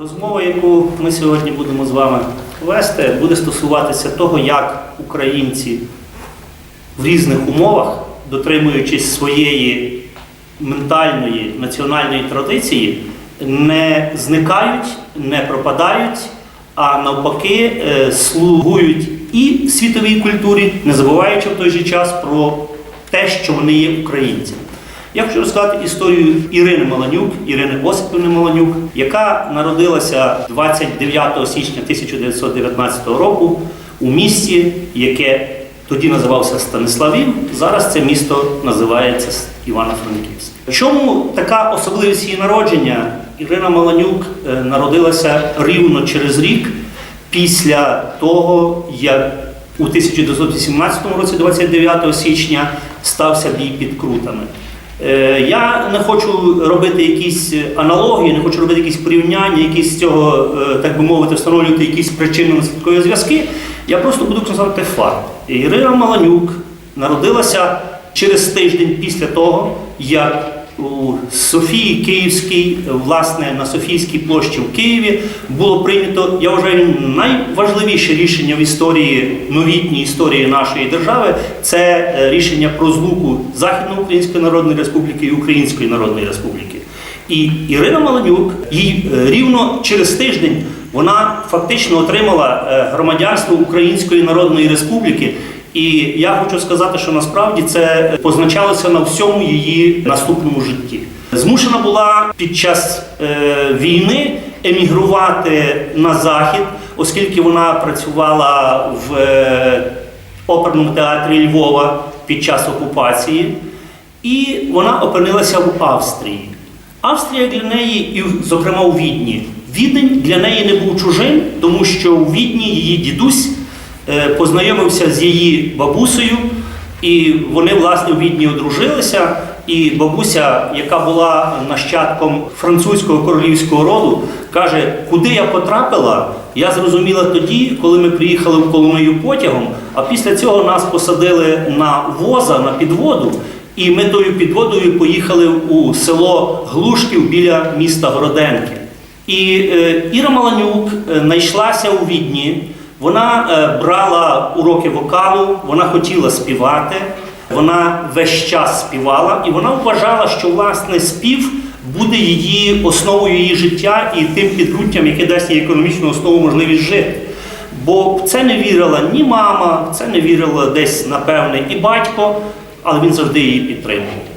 Розмова, яку ми сьогодні будемо з вами вести, буде стосуватися того, як українці в різних умовах, дотримуючись своєї ментальної національної традиції, не зникають, не пропадають, а навпаки е, слугують і світовій культурі, не забуваючи в той же час про те, що вони є українцями. Я хочу розказати історію Ірини Маланюк, Ірини Осипівни Маланюк, яка народилася 29 січня 1919 року у місті, яке тоді називався Станиславів. Зараз це місто називається Івано-Франківськ. Чому така особливість її народження? Ірина Маланюк е, народилася рівно через рік після того, як у 1918 році, 29 січня, стався бій під крутами. Е, Я не хочу робити якісь аналогії, не хочу робити якісь порівняння, якісь з цього, е, так би мовити, встановлювати якісь причини наслідкові зв'язки. Я просто буду констатувати факт. Ірина Маланюк народилася через тиждень після того, як у Софії Київській, власне, на Софійській площі в Києві було прийнято, я вважаю, найважливіше рішення в історії, новітній історії нашої держави це е, рішення про злуку Західноукраїнської Народної Республіки і Української Народної Республіки. І Ірина Маланюк, їй е, рівно через тиждень вона фактично отримала е, громадянство Української Народної Республіки. І я хочу сказати, що насправді це позначалося на всьому її наступному житті. Змушена була під час е, війни емігрувати на захід, оскільки вона працювала в е, оперному театрі Львова під час окупації, і вона опинилася в Австрії. Австрія для неї, і, зокрема у Відні, Відень для неї не був чужим, тому що у Відні її дідусь е, познайомився з її бабусею, і вони, власне, у Відні одружилися. І бабуся, яка була нащадком французького королівського роду, каже, куди я потрапила, я зрозуміла тоді, коли ми приїхали в Коломию потягом, а після цього нас посадили на воза, на підводу, і ми тою підводою поїхали у село Глушків біля міста Гроденки. І е, Іра Маланюк е, знайшлася у Відні. Вона е, брала уроки вокалу, вона хотіла співати, вона весь час співала, і вона вважала, що власне спів буде її основою її життя і тим підґрунтям, яке дасть їй економічну основу можливість жити. Бо в це не вірила ні мама, в це не вірила десь, напевне, і батько, але він завжди її підтримував.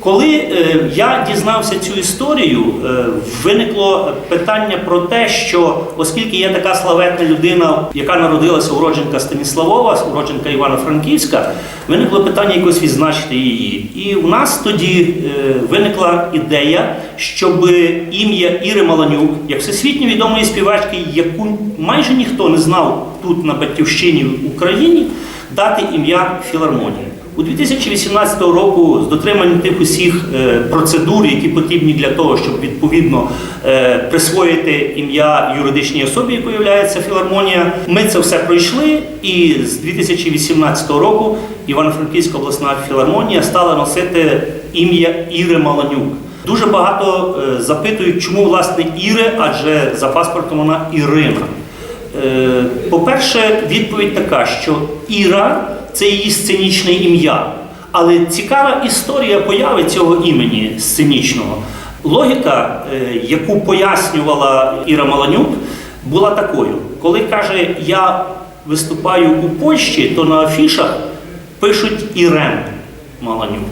Коли е, я дізнався цю історію, е, виникло питання про те, що оскільки є така славетна людина, яка народилася уродженка Станіславова, уродженка Івано-Франківська, виникло питання якось відзначити її. І в нас тоді е, виникла ідея, щоб ім'я Іри Маланюк, як всесвітньо відомої співачки, яку майже ніхто не знав тут на батьківщині в Україні, дати ім'я філармонії. У 2018 року з дотриманням тих усіх е, процедур, які потрібні для того, щоб відповідно е, присвоїти ім'я юридичній особі, якою є філармонія, ми це все пройшли. І з 2018 року Івано-Франківська обласна філармонія стала носити ім'я Іри Маланюк. Дуже багато е, запитують, чому власне Іри, адже за паспортом вона Ірина. По-перше, відповідь така, що Іра це її сценічне ім'я. Але цікава історія появи цього імені сценічного. Логіка, е, яку пояснювала Іра Маланюк, була такою: коли каже, я виступаю у Польщі, то на афішах пишуть Ірен Маланюк.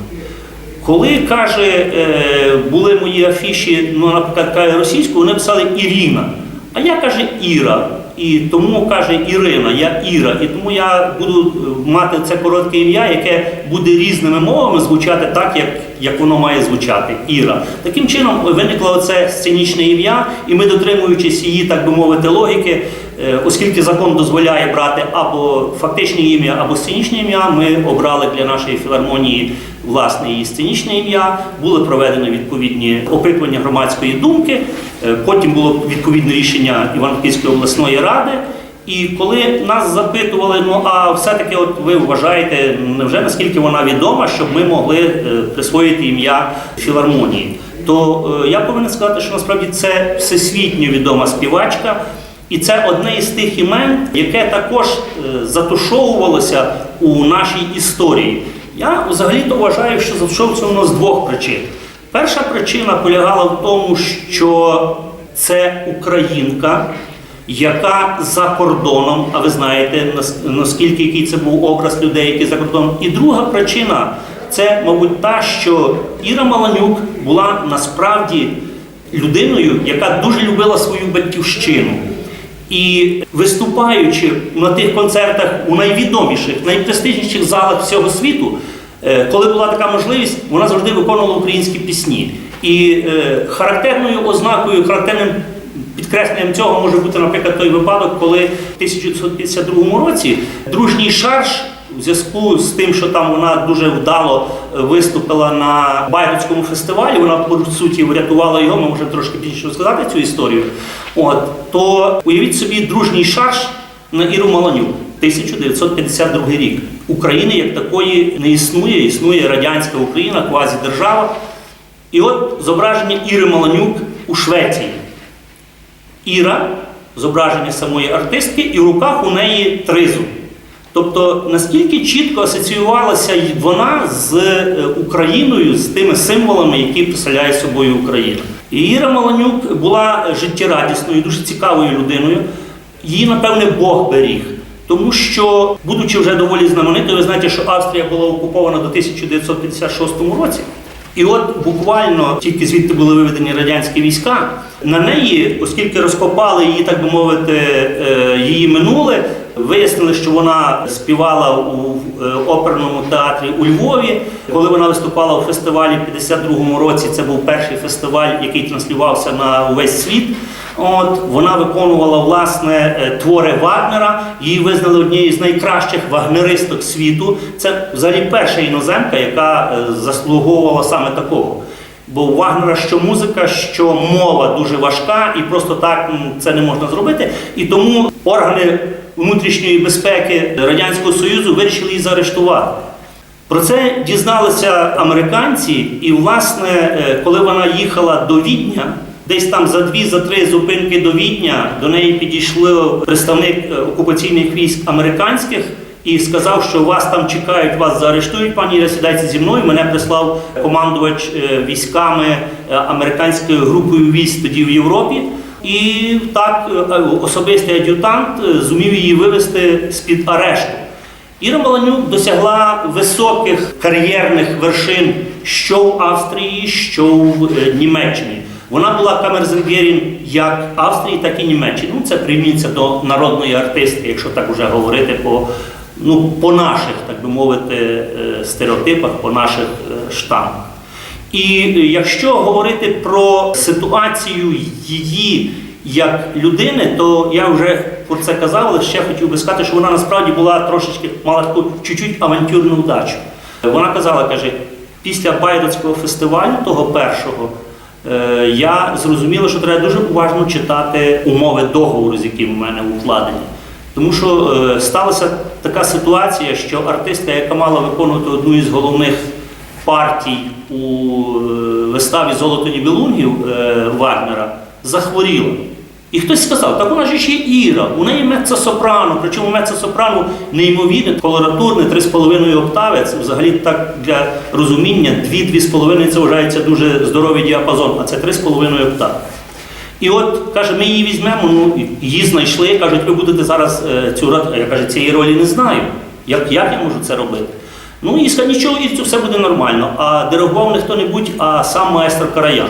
Коли каже, е, були мої афіші, ну, наприклад, російською, вони писали Ірина. А я каже Іра. І тому каже Ірина, я Іра. І тому я буду е, мати це коротке ім'я, яке буде різними мовами звучати так, як, як воно має звучати. Іра. Таким чином виникло це сценічне ім'я, і ми, дотримуючись її, так би мовити, логіки, е, оскільки закон дозволяє брати або фактичне ім'я, або сценічне ім'я, ми обрали для нашої філармонії власне її сценічне ім'я, були проведені відповідні опитування громадської думки. Е, Потім було відповідне рішення Івано-Франківської обласної ради. І коли нас запитували, ну а все-таки, от ви вважаєте, невже наскільки вона відома, щоб ми могли е, присвоїти ім'я філармонії, то е, я повинен сказати, що насправді це всесвітньо відома співачка. І це одне із тих імен, яке також затушовувалося у нашій історії. Я взагалі-то вважаю, що затушовується воно з двох причин. Перша причина полягала в тому, що це українка, яка за кордоном, а ви знаєте, наскільки який це був образ людей, які за кордоном. І друга причина це, мабуть, та, що Іра Маланюк була насправді людиною, яка дуже любила свою батьківщину. І виступаючи на тих концертах у найвідоміших, найпрестижніших залах всього світу, коли була така можливість, вона завжди виконувала українські пісні. І е, характерною ознакою, характерним підкресленням цього може бути, наприклад, той випадок, коли в 1952 році дружній шарж у зв'язку з тим, що там вона дуже вдало е, виступила на Байрутському фестивалі, вона по суті врятувала його, ми можемо трошки пізніше розказати цю історію. От, то уявіть собі дружній шарж на Іру Маланюк. 1952 рік. України як такої не існує, існує радянська Україна, квазідержава. І от зображення Іри Маланюк у Швеції. Іра, зображення самої артистки, і в руках у неї тризуб. Тобто, наскільки чітко асоціювалася вона з е, Україною, з тими символами, які представляє собою Україна. І Іра Маланюк була життєрадісною, дуже цікавою людиною. Її, напевне, Бог беріг. Тому що, будучи вже доволі знаменитою, ви знаєте, що Австрія була окупована до 1956 році. І от буквально тільки звідти були виведені радянські війська. На неї, оскільки розкопали її, так би мовити, е, її минуле, вияснили, що вона співала у е, оперному театрі у Львові. Коли вона виступала у фестивалі в 52-му році, це був перший фестиваль, який транслювався на увесь світ. От вона виконувала власне е, твори Вагнера. Її визнали однією з найкращих вагнеристок світу. Це взагалі перша іноземка, яка е, заслуговувала саме такого. Бо у Вагнера що музика, що мова дуже важка, і просто так це не можна зробити. І тому органи внутрішньої безпеки Радянського Союзу вирішили її заарештувати. Про це дізналися американці, і, власне, е, коли вона їхала до Відня, десь там за дві, за три зупинки до Відня, до неї підійшли представник е, окупаційних військ американських і сказав, що вас там чекають, вас заарештують, пані Іра, сідайте зі мною. Мене прислав командувач е, військами е, американською групою військ тоді в Європі. І так особистий ад'ютант зумів її вивести з-під арешту. Іра Маланюк досягла високих кар'єрних вершин що в Австрії, що в Німеччині. Вона була камерзенбєрін як Австрії, так і Німеччини. Ну, це прийміться до народної артистки, якщо так вже говорити по, ну, по наших, так би мовити, е, стереотипах, по наших е, штампах. І е, якщо говорити про ситуацію її як людини, то я вже про це казав, але ще хотів би сказати, що вона насправді була трошечки мала таку чуть-чуть авантюрну вдачу. Вона казала, каже, після Байрутського фестивалю, того першого, я зрозуміла, що треба дуже уважно читати умови договору, з яким в мене укладені. Тому що е, сталася така ситуація, що артистка, яка мала виконувати одну із головних партій у е, виставі Золото Нібелунгів е, Вагнера, захворіла. І хтось сказав, так вона ж ще Іра, у неї меццо-сопрано, причому меццо-сопрано неймовірне, колоратурне, 3,5 октави. Це взагалі так для розуміння, 2-2,5 це вважається дуже здоровий діапазон, а це 3,5 октави. І от каже, ми її візьмемо, ну її знайшли, кажуть, ви будете зараз е, цю роль. Я кажу, цієї ролі не знаю. Як, як я можу це робити? Ну і сказав, нічого, Ірцю, все буде нормально. А диригував не хто-небудь, а сам маестро Караян.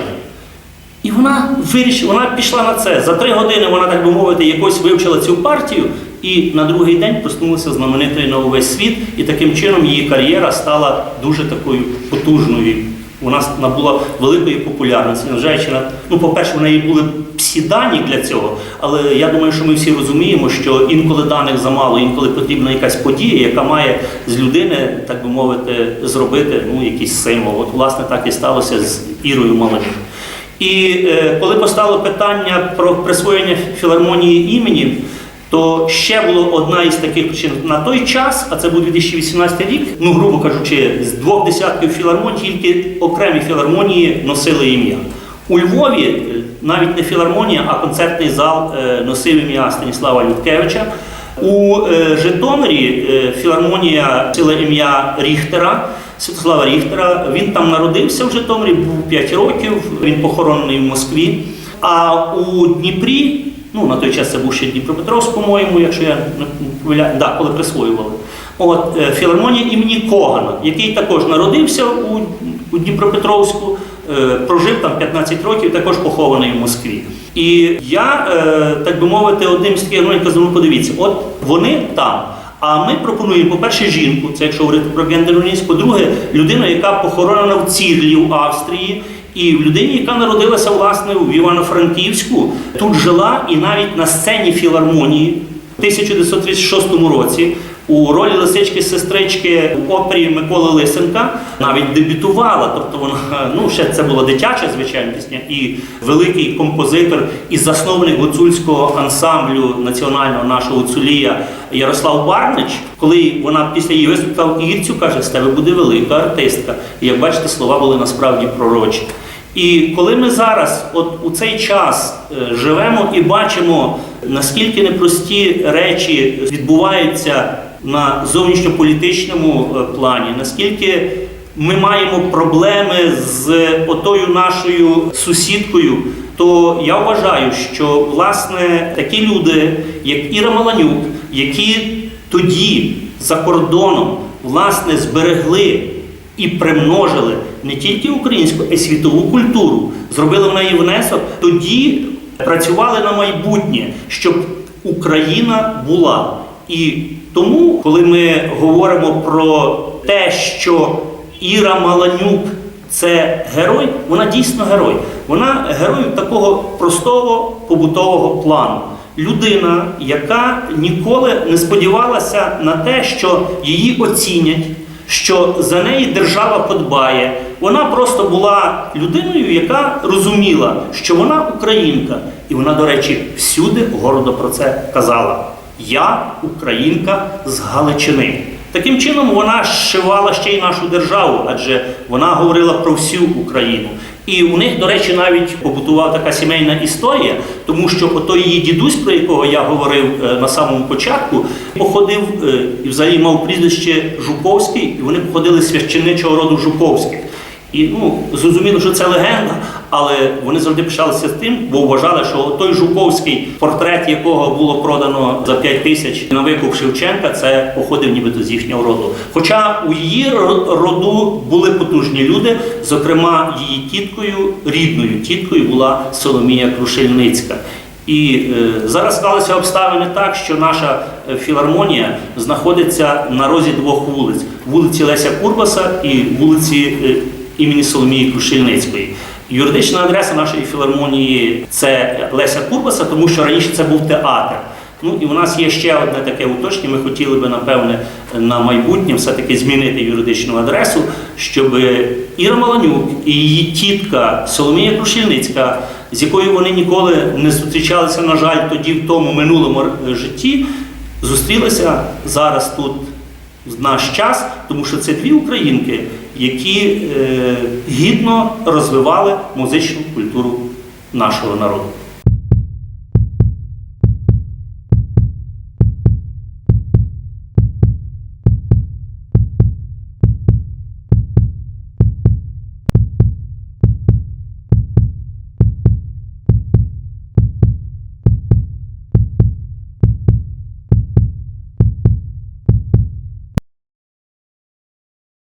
І вона вирішила, вона пішла на це. За три години вона, так би мовити, якось вивчила цю партію, і на другий день проснулася знаменитою на увесь світ, і таким чином її кар'єра стала дуже такою потужною. Вона набула великої популярності, незважаючи на ну, по-перше, в неї були всі дані для цього, але я думаю, що ми всі розуміємо, що інколи даних замало, інколи потрібна якась подія, яка має з людини, так би мовити, зробити ну, якийсь символ. От, власне, так і сталося з Ірою Маланюк. І е, коли постало питання про присвоєння філармонії імені, То ще була одна із таких причин на той час, а це був 2018 рік. Ну, грубо кажучи, з двох десятків філармоній тільки окремі філармонії носили ім'я. У Львові е, навіть не філармонія, а концертний зал е, носив ім'я Станіслава Людкевича. У е, Житомирі е, філармонія носила ім'я Ріхтера, Святослава Ріхтера. Він там народився в Житомирі, був 5 років, він похоронений в Москві. А у Дніпрі, ну на той час це був ще Дніпропетровськ, по-моєму, якщо я не помиляю, да, коли присвоювали. От е, філармонія імені Когана, який також народився у, у Дніпропетровську, прожив там 15 років, також похований в Москві. І я, е, так би мовити, одним з таких ну, казав, подивіться, от вони там. А ми пропонуємо, по-перше, жінку, це якщо говорити про гендерну по-друге, людину, яка похоронена в Цірлі в Австрії, і в людині, яка народилася власне в Івано-Франківську, тут жила і навіть на сцені філармонії в 1936 році у ролі лисички сестрички в опері Миколи Лисенка навіть дебютувала. Тобто вона ну ще це була дитяча звичайно пісня, і великий композитор і засновник гуцульського ансамблю національного нашого гуцулія Ярослав Барнич, коли вона після її виступу Ірцю каже, з тебе буде велика артистка. І як бачите, слова були насправді пророчі. І коли ми зараз, от у цей час, е, живемо і бачимо, наскільки непрості речі відбуваються на зовнішньополітичному е, плані, наскільки ми маємо проблеми з отою нашою сусідкою, то я вважаю, що власне такі люди, як Іра Маланюк, які тоді за кордоном власне зберегли і примножили не тільки українську, а й світову культуру, зробили в неї внесок, тоді працювали на майбутнє, щоб Україна була. І тому, коли ми говоримо про те, що Іра Маланюк це герой, вона дійсно герой. Вона герой такого простого побутового плану. Людина, яка ніколи не сподівалася на те, що її оцінять, що за неї держава подбає. Вона просто була людиною, яка розуміла, що вона українка. І вона, до речі, всюди гордо про це казала. Я українка з Галичини. Таким чином вона зшивала ще й нашу державу, адже вона говорила про всю Україну. І у них, до речі, навіть побутувала така сімейна історія, тому що ото її дідусь, про якого я говорив е, на самому початку, походив е, і взагалі мав прізвище Жуковський, і вони походили з священичого роду Жуковських. І ну, зрозуміло, що це легенда, але вони завжди пишалися тим, бо вважали, що той Жуковський, портрет якого було продано за 5 тисяч на викуп Шевченка, це походив нібито з їхнього роду. Хоча у її роду були потужні люди, зокрема, її тіткою, рідною тіткою була Соломія Крушельницька. І е, зараз склалися обставини так, що наша е, філармонія знаходиться на розі двох вулиць: вулиці Леся Курбаса і вулиці е, імені Соломії Крушельницької. Юридична адреса нашої філармонії це Леся Курбаса, тому що раніше це був театр. Ну і у нас є ще одне таке уточнення. Ми хотіли би, напевне, на майбутнє все-таки змінити юридичну адресу, щоб Іра Маланюк і її тітка Соломія Крушельницька, з якою вони ніколи не зустрічалися, на жаль, тоді в тому минулому житті, зустрілися зараз тут в наш час, тому що це дві українки, які е, гідно розвивали музичну культуру нашого народу.